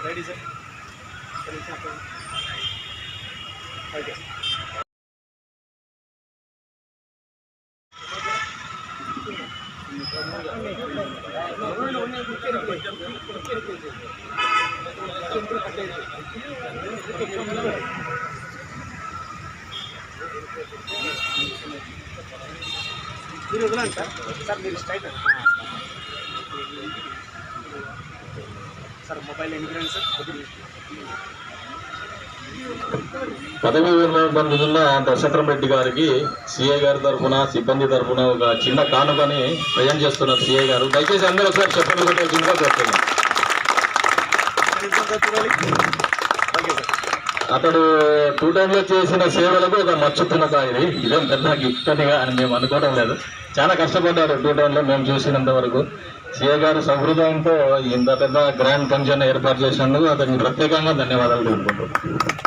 Okay sir ఒక్క నిమిషం అక్కడ ఉండండి. ఓకే మీరు వదలండి సార్ సార్ మీరు స్ట్రైట్ సార్ మొబైల్ ఎన్ని పదవి విరమణ పొందుతున్న దశరథం రెడ్డి గారికి సిఐ గారి తరఫున సిబ్బంది తరఫున ఒక చిన్న కానుకని ప్రజెంట్ చేస్తున్నారు సిఐ గారు. దయచేసి అందరూ ఒకసారి చెప్పండి కోరుతున్నాం అతడు టూ టైంలో చేసిన సేవలకు ఒక మచ్చుతున్నత ఇది. ఇదేం పెద్ద గిఫ్ట్ అని అని మేము అనుకోవడం లేదు. చాలా కష్టపడ్డాడు టూ టైంలో మేము చూసినంత వరకు. సీఏ గారు సహృదయంతో ఇంత పెద్ద గ్రాండ్ ఫంక్షన్ ఏర్పాటు చేసినందుకు అతనికి ప్రత్యేకంగా ధన్యవాదాలు తెలుపుకుంటున్నాం.